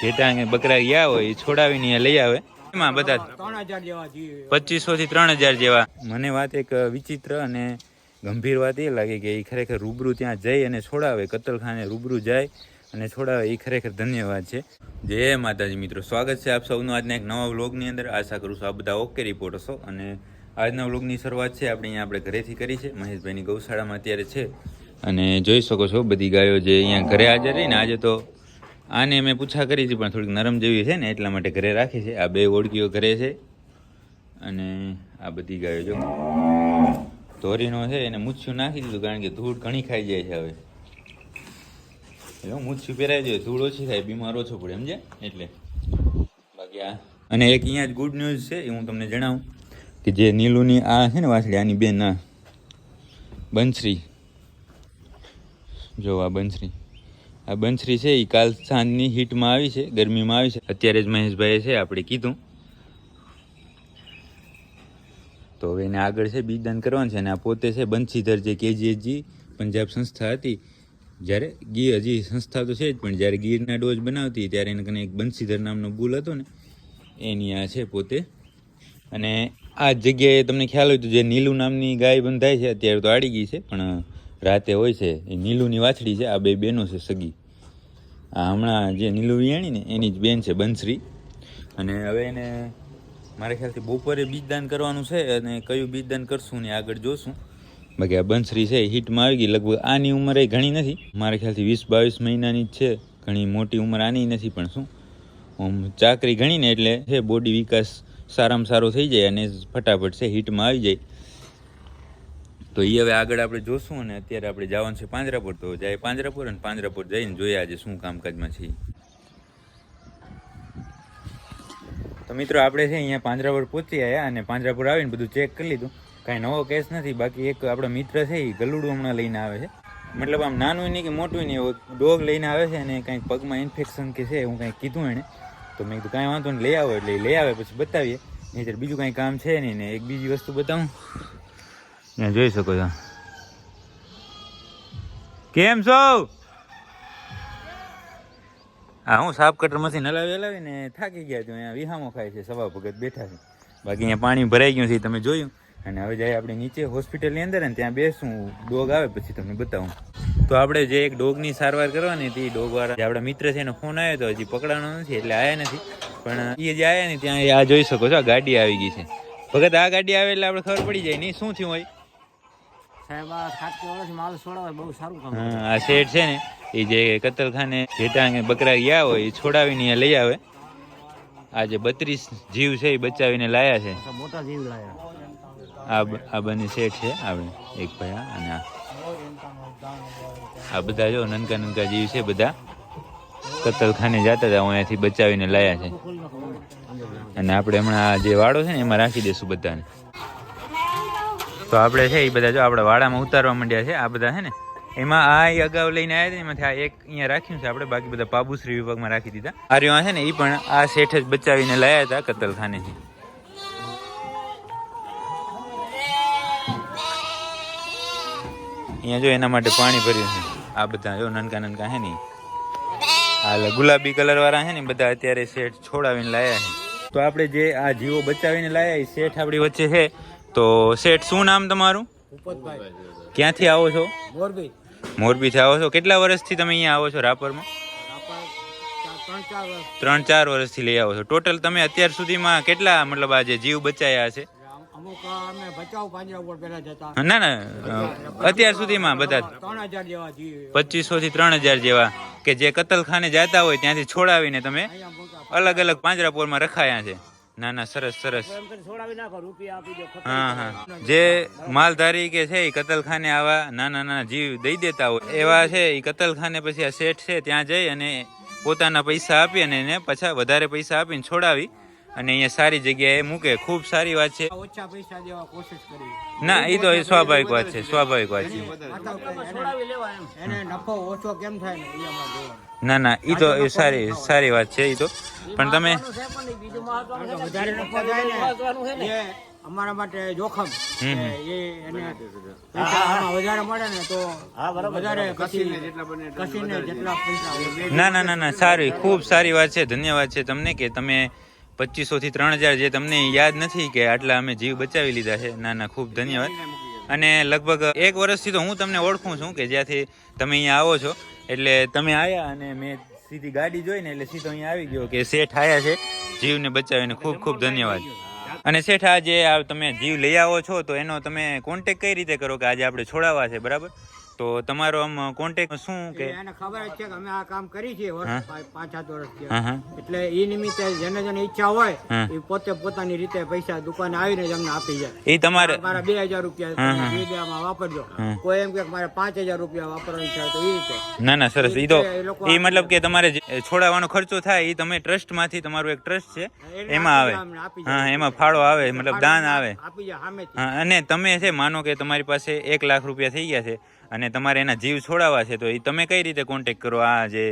ઘેટા અને બકરા ગયા હોય એ છોડાવીને અહીંયા લઈ આવે. એમાં બધા પચીસો થી ત્રણ હજાર જેવા. મને વાત એક વિચિત્ર અને ગંભીર વાત એ લાગે કે એ ખરેખર રૂબરૂ ત્યાં જઈ અને છોડાવે. કતલખાને રૂબરૂ જાય અને છોડાવે, એ ખરેખર ધન્યવાદ છે. જય માતાજી મિત્રો, સ્વાગત છે આપ સૌનું આજના એક નવા વ્લોગની અંદર. આશા કરું છું આ બધા ઓકે રિપોર્ટ હશો અને આજના વ્લોગની શરૂઆત છે આપણે અહીંયા આપણે ઘરેથી કરી છે. મહેશભાઈની ગૌશાળામાં અત્યારે છે. અને જોઈ શકો છો બધી ગાયો જે અહીંયા ઘરે હાજર રહી ને આજે તો આને મેં પૂછા કરી હતી પણ થોડીક નરમ જેવી છે ને, એટલા માટે ઘરે રાખી છે. આ બે ઓળખીઓ ઘરે છે. અને આ બધી ગાયો જો ધોરીનો છે, એને મૂછ્યું નાખી દીધું, કારણ કે ધૂળ ઘણી ખાઈ જાય છે હવે. એટલે મૂછ્યું પહેરાઈ જાય ધૂળ ઓછી થાય, બીમાર ઓછો પડે સમજે એટલે. બાકી આ. અને એક અહીંયા જ ગુડ ન્યૂઝ છે, એ હું તમને જણાવું, કે જે નીલુની આ છે ને વાસળી આની બેન, આ બંસરી. જો આ બંસરી. આ બંસરી છે એ કાલ સાંજની હીટમાં આવી છે, ગરમીમાં આવી છે. અત્યારે જ મહેશભાઈએ છે, આપણે કીધું. તો હવે એને આગળ છે, બીજદાન કરવાનું છે, અને આ પોતે છે, બંસીધર જે કેજીએચજી પંજાબ સંસ્થા હતી. જ્યારે ગીર, હજી સંસ્થા તો છે જ, પણ જ્યારે ગીરના ડોઝ બનાવતી, ત્યારે એને કને એક બંસીધર નામનો ભૂલ હતો ને, એની આ છે પોતે. અને આ જગ્યાએ તમને ખ્યાલ હોય તો જે નીલુ નામની ગાય બંધાય છે, અત્યારે તો આડી ગઈ છે, પણ રાતે હોય છે, એ નીલુની વાછડી છે, આ બે બેનો છે સગી. આ હમણાં જે નીલુ વિયાણી ને, એની જ બેન છે બંસરી. અને હવે એને મારા ખ્યાલથી બપોરે બીજદાન કરવાનું છે અને કયું બીજદાન કરશું ને આગળ જોશું. બાકી આ બંસરી છે હિટમાં આવી ગઈ, લગભગ આની ઉંમર એ ઘણી નથી. મારા ખ્યાલથી વીસ બાવીસ મહિનાની જ છે, ઘણી મોટી ઉંમર આની નથી, પણ શું? આમ ચાકરી ગણીને એટલે છે બોડી વિકાસ સારામાં સારો થઈ જાય અને ફટાફટ છે, હિટમાં આવી જાય. તો એ હવે આગળ આપણે જોશું અને અત્યારે આપણે જવાનું છે પાંજરાપુર. તો જાય પાંજરાપુર અને પાંજરાપુર જઈને જોઈએ આજે શું કામકાજમાં છે તો મિત્રો, આપણે છે અહીંયા પાંજરાપુર પહોંચી આવ્યા અને પાંજરાપુર આવીને બધું ચેક કરી લીધું. કાંઈ નવો કેસ નથી, બાકી એક આપણો મિત્ર છે એ ગલુડું હમણાં લઈને આવે છે. મતલબ આમ નાનું નહીં કે મોટું નહીં ડોગ લઈને આવે છે અને કાંઈક પગમાં ઇન્ફેક્શન કે છે હું કંઈક કીધું એણે. તો મેં કીધું કાંઈ વાંધો નહીં, લઈ આવો એટલે લઈ આવે, પછી બતાવીએ. નહીં બીજું કાંઈ કામ છે નહીં ને, એક બીજી વસ્તુ બતાવું. ત્યાં જોઈ શકો છો. કેમ છો? હા હું સાફ કટર મશીન હલાવી હલાવીને થાકી ગયા છું. અહીંયા વિહામો ખાય છે, સવા ભગત બેઠા છે. બાકી અહીંયા પાણી ભરાઈ ગયું છે તમે જોયું. અને હવે જાય આપણે નીચે હોસ્પિટલની અંદર ને ત્યાં બેસું. ડોગ આવે પછી તમને બતાવું. તો આપણે જે એક ડોગની સારવાર કરવાની હતી ડોગ વાળા જે આપણા મિત્ર છે, એનો ફોન આવ્યો તો હજી પકડાનો નથી, એટલે આવ્યા નથી. પણ એ જે આવ્યા ને ત્યાં આ જોઈ શકો છો ગાડી આવી ગઈ છે. ભગત, આ ગાડી આવે એટલે આપણે ખબર પડી જાય નહીં શું થયું હોય? આ શેઠ છે ને એ જે કતલખાને ઘેટા અને બકરા ગયા હોય એ છોડાવીને અહીંયા લઈ આવે. આ જે બત્રીસ જીવ છે એ બચાવીને લાયા છે. મોટા જીવ લાયા. આ આ બંને શેઠ છે આપણે એક ભાઈ આ અને આ. આ બધા જો નનકા નનકા જીવ છે બધા. કતલખાને જતા હતા અહીંયાથી બચાવીને લાયા છે. અને આપણે હમણાં આ જે વાડો છે ને એમાં રાખી દઈશું બધાને. તો આપણે છે એ બધા જો આપણે વાડામાં ઉતારવા માંડ્યા છે, આ બધા છે ને, એમાં આ અગાઉ લઈને આવ્યા હતા એમાંથી આ એક અહીંયા રાખ્યું છે, આપણે બાકી બધા પાબુશ્રી વિભાગમાં રાખી દીધા. આ રહ્યો છે ને એ પણ આ શેઠ જ બચાવીને લાયા હતા કતલખાનેથી અહીંયા જો એના માટે પાણી ભર્યું છે. આ બધા જો નનકા નનકા હે ને. આ ગુલાબી કલર વાળા છે ને બધા અત્યારે શેઠ છોડાવીને લાયા છે. તો આપણે જે આ જીવો બચાવીને લાયા, એ શેઠ આપણી વચ્ચે છે તો શેઠ શું નામ તમારું? ક્યાંથી આવો છો? મોરબી. મોરબીથી આવો છો? કેટલા વર્ષથી તમે અહીંયા આવો છો રાપરમાં? ત્રણ ચાર વર્ષથી લઈ આવો છો. ટોટલ તમે અત્યાર સુધીમાં કેટલા મતલબ આજે જીવ બચાયા છે? ના ના અત્યાર સુધીમાં બધા પચીસો થી ત્રણ હજાર જેવા કે જે કતલખાને જતા હોય ત્યાંથી છોડાવીને તમે અલગ અલગ અલગ પાંજરાપોરમાં રખાયા છે. ના ના સરસ સરસ. હા હા. જે માલધારી કે છે એ કતલખાને આવા નાના નાના જીવ દઈ દેતા હોય. એવા છે એ કતલખાને પછી આ શેઠ છે ત્યાં જઈ અને પોતાના પૈસા આપી અને એને પાછા વધારે પૈસા આપીને છોડાવી. અને અહીંયા સારી જગ્યાએ મૂકે. ખૂબ સારી વાત છે. ઓછા પૈસા દેવા કોશિશ કરી. ના એ તો એ સ્વાભાવિક વાત છે સ્વાભાવિક વાત છે. એને નફો ઓછો કેમ થાય ને એ ના ના એ તો એ સારી સારી વાત છે એ તો. પણ તમે વધારે નફો થાય ને અમારા માટે જોખમ. એ એને વધારે મળે ને તો વધારે કસીને કસીને જેટલા પૈસા ના ના ના ના સારી ખૂબ સારી વાત છે. ધન્યવાદ છે તમને કે તમે પચીસો થી ત્રણ હજાર જે તમને યાદ નથી કે આટલા અમે જીવ બચાવી લીધા છે. ના ના ખૂબ ધન્યવાદ. અને લગભગ એક વર્ષથી તો હું તમને ઓળખું છું કે જ્યાંથી તમે અહીંયા આવો છો. એટલે તમે આવ્યા અને મેં સીધી ગાડી જોઈને એટલે સીધો અહીંયા આવી ગયો કે શેઠ આવ્યા છે. જીવને બચાવીને ખૂબ ખૂબ ધન્યવાદ. અને શેઠ આ જે આ તમે જીવ લઈ આવો છો તો એનો તમે કોન્ટેક કઈ રીતે કરો કે આજે આપણે છોડાવવા છે બરાબર? તો તમારો આમ કોન્ટેક શું કે? એને ખબર જ છે કે અમે આ કામ કરી છે પાંચ- સાત હા એટલે એ નિમિત્તે જેને જેને ઈચ્છા હોય એ પોતે પોતાની રીતે પૈસા દુકાને આવીને જ અમને આપી જાય. એ તમારે મારા બે હજાર રૂપિયા વાપરજો. કોઈ એમ કે મારે પાંચ હજાર રૂપિયા વાપરવાની છે તો એ રીતે. ના ના સરસ. એ તો એ મતલબ કે તમારે છોડાવવાનો ખર્ચો થાય એ તમે ટ્રસ્ટમાંથી તમારું એક ટ્રસ્ટ છે એમાં આવે. હા એમાં ફાળો આવે મતલબ દાન આવે. અને તમે છે માનો કે તમારી પાસે એક લાખ રૂપિયા થઈ ગયા છે અને તમારે એના જીવ છોડાવવા છે તો એ તમે કઈ રીતે કોન્ટેક કરો? આ જે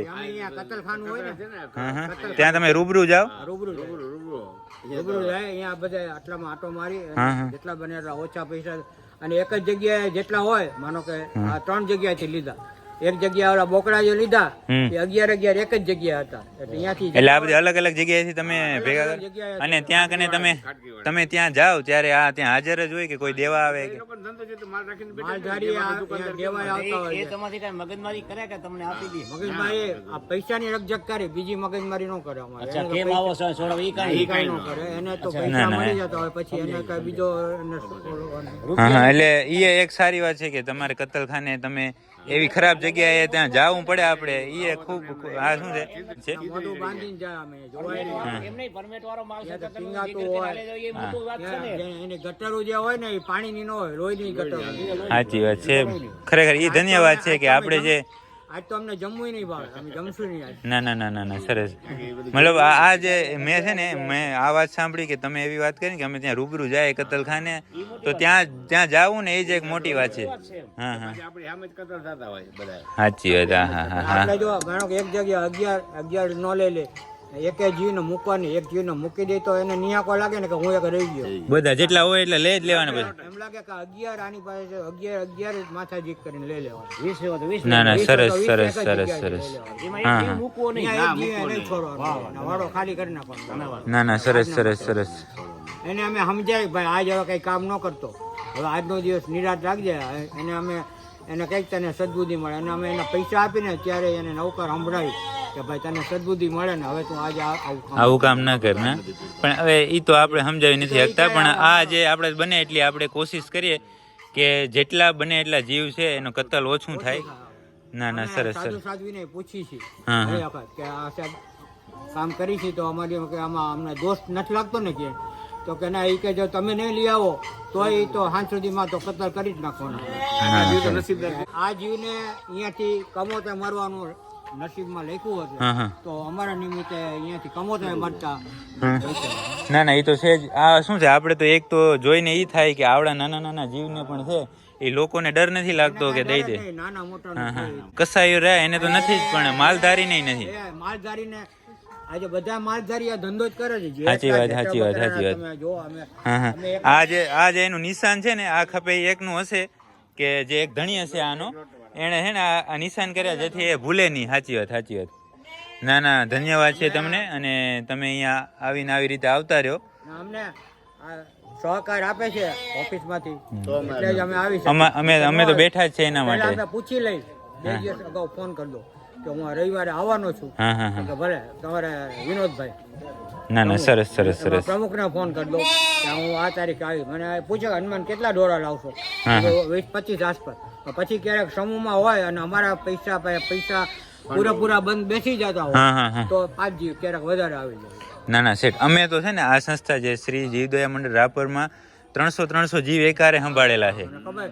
ત્યાં તમે રૂબરૂ જાઓ? રૂબરૂ રૂબરૂ રૂબરૂ. જાય અહીંયા બધા આટલામાં આટો મારી. જેટલા બને એટલા ઓછા પૈસા. અને એક જ જગ્યાએ જેટલા હોય માનો કે આ ત્રણ જગ્યાએથી લીધા. એક જગ્યા ઓલા બોકડા જે લીધા એ અગિયાર અગિયાર એક જ જગ્યા હતા. એટલે અહીંયાથી એટલે આ બધી અલગ અલગ જગ્યાએથી તમે ભેગા કરો? અને ત્યાં કને તમે તમે ત્યાં જાઓ ત્યારે આ ત્યાં હાજર જ હોય કે કોઈ દેવા આવે કે માલધારી આ અહીંયા દેવાય આવતા હોય છે. તમારી કઈ મગજમારી કરે કે તમને આપી દે? મગજમારી આ પૈસાની રકજક કરે બીજી મગજમારી ન કરે અમારે. અચ્છા કેમ આવો છો? છોડો ઈ કાંઈ કાંઈ ન કરે. એને તો પૈસા મળી જતા હોય પછી એને કઈ બીજો એટલે ઈ એક સારી વાત છે કે તમારે કતલખાને તમે એવી ખરાબ જગ્યાએ ત્યાં જવું પડે આપણે એ ખૂબ આ શું છે? છે? મોઢું બાંધીને જાય અમે જોવાય નહીં. એમ નહીં પરમેટ વાળો માલ છે તો તમે ટીંગાતું નીકળી હોય. ચાલે જાવ, એ મોટું વાત છે ને. ત્યાં એની ગટરો જે હોય ને એ પાણીની ન હોય લોહીની ગટરો. સાચી વાત છે. ખરેખર એ ધન્યવાદ છે કે આપણે જે આજ તો અમને જમવું નહીં ભાવે. અમે જમશું નહીં આજ. ના ના ના ના ના સરસ. મતલબ આ જે મેં છે ને મેં આ વાત સાંભળી કે તમે એવી વાત કરી કે અમે ત્યાં રૂબરૂ જાય કતલખાને તો ત્યાં ત્યાં જાવું ને એ જ એક મોટી વાત છે. હા હા. સાચી વાત હા હા હા જો માનો એક જગ્યા અગિયાર અગિયાર નો લઈ લે. એકે જીવને મૂકવાની એક જીવને મૂકી દે તો એને નિયાકો લાગે ને કે હું એક રહી ગયો. બધા જેટલા હોય એટલે લઈ જ લેવાના બધા. એમ લાગે કે અગિયાર આની પાસે છે, અગિયાર અગિયાર જ માથા જીક કરીને લઈ લેવાનું. વીસ હોય તો વીસ ના ના સરસ સરસ સરસ. સરસ હા, હા. મૂકવો નહીં. અહીંયા મૂકવો નહીં. છોડવાનો. વાળો ખાલી કરી નાખવાનો. ના ના સરસ સરસ સરસ. એને અમે સમજાય ભાઈ આજ હવે કઈ કામ ન કરતો. હવે આજનો દિવસ નિરાશ રાખજે. એને અમે એને કંઈક તને સદબુદ્ધિ મળે. અને અમે એને પૈસા આપીને ત્યારે એને નૌકર સંભળાવી. કે ભાઈ તને સદબુદ્ધિ મળે ને હવે તું આજે આવું કામ ના કર ને? પણ હવે એ તો આપણે સમજાવી નથી શકતા પણ આ જે આપણે બને એટલી આપણે કોશિશ કરીએ કે જેટલા બને એટલા જીવ છે એનો કતલ ઓછું થાય. ના ના સરસ સરસ. સાધ્વીને પૂછી છે હા, હા. ઘણી વખત કે આ સાહેબ કામ કરી છે તો અમારી કે આમાં અમને દોષ નથી લાગતો ને કે? તો કે ના એ કે જો તમે નહીં લઈ આવો તો એ તો હાંજ સુધીમાં તો કતલ કરી જ નાખવાનો. આ જીવને અહીંયાથી કમોતે મરવાનું નસીબમાં લખ્યું હતું. તો અમારા નિમિત્તે અહીંયાથી કમોતા મળતા. ના ના એ તો છે જ. આ શું છે? આપણે તો એક તો જોઈને એ થાય કે આવડા નાના નાના જીવને પણ છે. એ લોકોને ડર નથી લાગતો કે દઈ દે. નાના મોટા કસાયો રહે એને તો નથી જ પણ માલધારી નહીં નથી. માલધારીને આજે બધા માલધારી આ ધંધો જ કરે છે. સાચી વાત, સાચી વાત, સાચી વાત. આજે જો અમે હા હા. અમે એક- આ જે આ જે એનું નિશાન છે ને આ ખપે એકનું હશે કે જે એક ધણી હશે આનો એણે છે ને આ નિશાન કર્યા જેથી એ ભૂલે નહીં. સાચી વાત સાચી વાત. ના ના ધન્યવાદ છે તમને અને તમે અહીંયા આવીને આવી રીતે આવતા રહ્યો. અમને સહકાર આપે છે ઓફિસમાંથી. એટલે જ અમે આવી અમે અમે અમે તો બેઠા જ છે એના માટે. પૂછી લઈ. બે દિવસ અગાઉ ફોન કરી દો કે હું રવિવારે આવવાનો છું. હા હા હા. કે ભલે તમારે વિનોદભાઈ. ના ના સરસ સરસ સરસ. પ્રમુખને ફોન કરી દો કે હું આ તારીખે આવી. મને પૂછે હનુમાન કેટલા દોરા લાવશો? વીસ પચીસ આસપાસ. પછી ક્યારેક સમૂહમાં હોય અને અમારા પૈસા પૈસા પૂરેપૂરા બંધ બેસી જતા હોય તો પાંચ જીવ ક્યારેક વધારે આવી જાય. ના ના શેઠ અમે તો છે ને આ સંસ્થા જે શ્રી જીવદયા મંડળ રાપરમાં ત્રણસો ત્રણસો જીવ એકારે સંભાળેલા છે. ખબર. મેં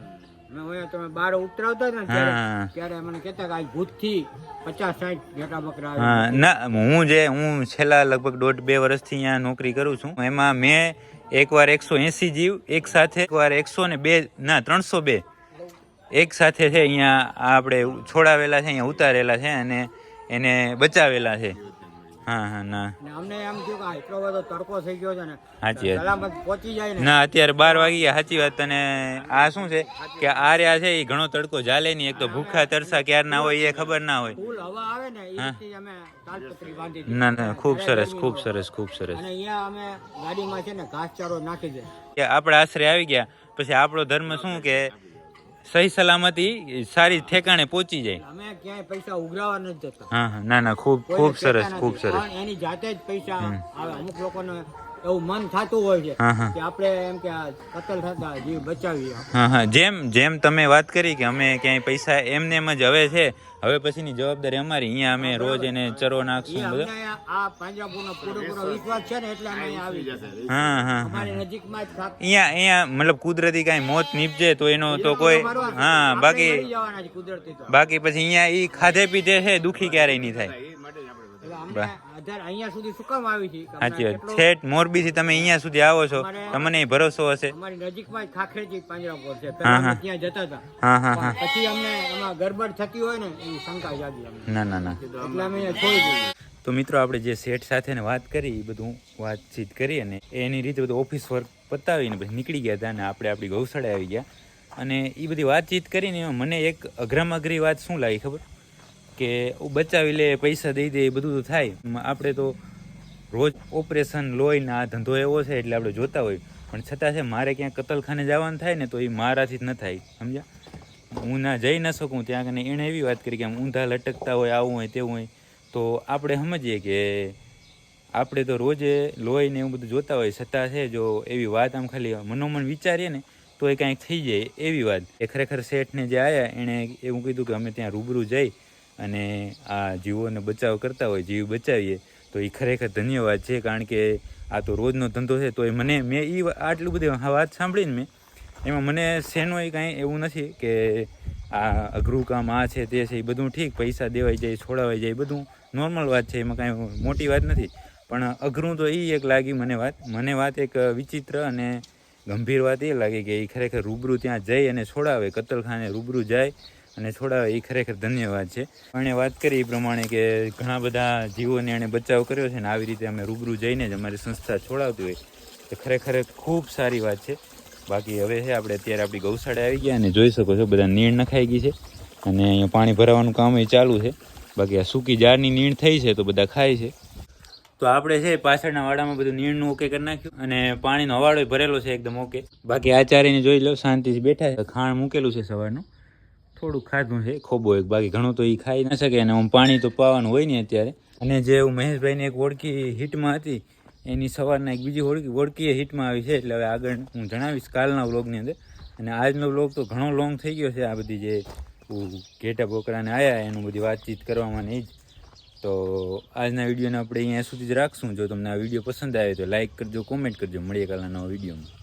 તમે બાર ઉતરાવતા ને ત્યારે મને કહેતા કે આ ભૂતથી પચાસ સાઠ ઘેટા બકરા હા ના હું જે હું છેલ્લા લગભગ દોઢ બે વર્ષથી અહીંયા નોકરી કરું છું. એમાં મેં એકવાર એકસો એંસી જીવ એક સાથે એકવાર એકસો ને બે ના ત્રણસો બે. એક સાથે છે અહીંયા આપણે છોડાવેલા છે અહીંયા ઉતારેલા છે અને એને બચાવેલા છે. હા હા ના. અમને એમ થયું કે એટલો બધો તડકો થઈ ગયો છે ને સાચી સલામત પહોંચી જાય ને. ના અત્યારે બાર વાગી સાચી વાત. અને આ શું છે કે આ રહ્યા છે એ ઘણો તડકો ચાલે નહીં. એક તો ભૂખા તરસા ક્યાર ના હોય એ ખબર ના હોય. ફૂલ હવા આવે ને એ અમે તાલપત્રી બાંધી ના ના ખૂબ સરસ ખૂબ સરસ ખૂબ સરસ. અને અહીંયા અમે ગાડીમાં છે ને ઘાસચારો નાખી દે. કે આપણે આશરે આવી ગયા. પછી આપણો ધર્મ શું કે સહી સલામતી સારી ઠેકાણે પહોંચી જાય. અમે ક્યાંય પૈસા ઉઘરાવા નથી જતા. હા હા. ના ના ખૂબ ખૂબ સરસ ખૂબ સરસ. એની જાતે જ પૈસા આવે. અમુક લોકોને એવું મન થતું હોય છે હા હા. કે આપણે એમ કે કતલ થતા જીવ બચાવીએ હા હા. જેમ જેમ તમે વાત કરી કે અમે ક્યાંય પૈસા એમને એમ જ હવે છે હવે પછીની જવાબદારી અમારી. અહીંયા અમે રોજ એને ચરો નાખશું બધું. આ પાંજરાપુરનો પૂરેપૂરો વિશ્વાસ છે ને એટલે અમે અહીંયા આવી જશે હા હા અમારી નજીકમાં જ અહીંયા અહીંયા મતલબ કુદરતી કાંઈ મોત નીપજે તો એનો તો કોઈ હા બાકી મરી જવાના છે કુદરતી તો. બાકી પછી અહીંયા ઈ ખાધે પીધે છે દુખી ક્યારેય નહીં થાય. અહીંયા સુધી શું આવી છે? સાચી વાત. કેટલો- મોરબી થી તમે અહીંયા સુધી આવો છો. તમને ભરોસો હશે. અમારી નજીકમાં જ ખાખરેજી પાંજરાપોળ છે. પહેલા અમે ત્યાં જતા હતા. હા હા હા. પછી અમને એમાં ગડબડ થતી હોય ને એવી શંકા જાગી ના ના ના. એટલે અમે છોડી દીધું. તો મિત્રો આપણે જે શેઠ સાથે વાત કરી એ બધું વાતચીત કરી અને એની રીતે બધું ઓફિસ વર્ક પતાવીને પછી નીકળી ગયા હતા અને આપણે આપણી ગૌશાળા આવી ગયા. અને એ બધી વાતચીત કરીને મને એક અઘરામાં અઘરી વાત શું લાગી ખબર? કે બચાવી લે, પૈસા દઈ દે, એ બધું તો થાય. આપણે તો રોજ ઓપરેશન લોહીને આ ધંધો એવો છે એટલે આપણે જોતા હોય. પણ છતાં છે, મારે ક્યાંક કતલખાને જવાનું થાય ને તો એ મારાથી જ ન થાય. સમજ્યા? હું ના જઈ ન શકું, ત્યાં કને એણે એવી વાત કરી કે આમ ઊંધા લટકતા હોય, આવું હોય, તેવું હોય. તો આપણે સમજીએ કે આપણે તો રોજે લોહીને એવું બધું જોતા હોય. છતાં છે, જો એવી વાત આમ ખાલી મનોમન વિચારીએ ને, તો એ કાંઈક થઈ જાય એવી વાત. એ ખરેખર શેઠને જે આવ્યા એણે એવું કીધું કે અમે ત્યાં રૂબરૂ જઈ અને આ જીવોને બચાવ કરતા હોય, જીવ બચાવીએ, તો એ ખરેખર ધન્યવાદ છે. કારણ કે આ તો રોજનો ધંધો છે તો એ મને, મેં એ આટલું બધી વાત સાંભળીને મેં, એમાં મને શેનોય કાંઈ એવું નથી કે આ અઘરું કામ આ છે, તે છે એ બધું ઠીક, પૈસા દેવાઈ જાય, છોડાવાઈ જાય એ બધું નોર્મલ વાત છે, એમાં કાંઈ મોટી વાત નથી. પણ અઘરું તો એ એક લાગી મને વાત મને વાત એક વિચિત્ર અને ગંભીર વાત એ લાગી કે એ ખરેખર રૂબરૂ ત્યાં જઈ અને છોડાવે, કતલખાને રૂબરૂ જાય અને છોડાવે એ ખરેખર ધન્યવાદ છે. એણે વાત કરી એ પ્રમાણે કે ઘણા બધા જીવોને એણે બચાવ કર્યો છે ને આવી રીતે અમે રૂબરૂ જઈને જ અમારી સંસ્થા છોડાવતી હોય. તો ખરેખર ખૂબ સારી વાત છે. બાકી હવે છે આપણે અત્યારે આપણી ગૌશાળા આવી ગયા અને જોઈ શકો છો બધા નીણ નખાઈ ગઈ છે. અને અહીંયા પાણી ભરાવાનું કામ એ ચાલુ છે. બાકી આ સૂકી જારની નીણ થઈ છે તો બધા ખાય છે. તો આપણે છે પાછળના વાડામાં બધું નીણનું ઓકે કરી નાખ્યું અને પાણીનો હવાડો ભરેલો છે એકદમ ઓકે બાકી આચાર્યને જોઈ લો, શાંતિથી બેઠા છે. ખાણ મૂકેલું છે સવારનું. થોડુંક ખાધું છે, ખોબો એક બાકી. ઘણું તો એ ખાઈ ના શકે અને આમ પાણી તો પાવાનું હોય ને અત્યારે. અને જે હું મહેશભાઈની એક ઓળખી હિટમાં હતી, એની સવારના એક બીજી ઓળખી ઓળખી હિટમાં આવી છે, એટલે હવે આગળ હું જણાવીશ કાલના વ્લોગની અંદર. અને આજનો બ્લોગ તો ઘણો લોંગ થઈ ગયો છે, આ બધી જે ઘેટા બોકરાને આવ્યા એનું બધી વાતચીત કરવામાં ને જ. તો આજના વિડીયોને આપણે અહીંયા સુધી જ રાખશું. જો તમને આ વીડિયો પસંદ આવે તો લાઇક કરજો, કોમેન્ટ કરજો. મળીએ કાલના નવા વિડીયોમાં.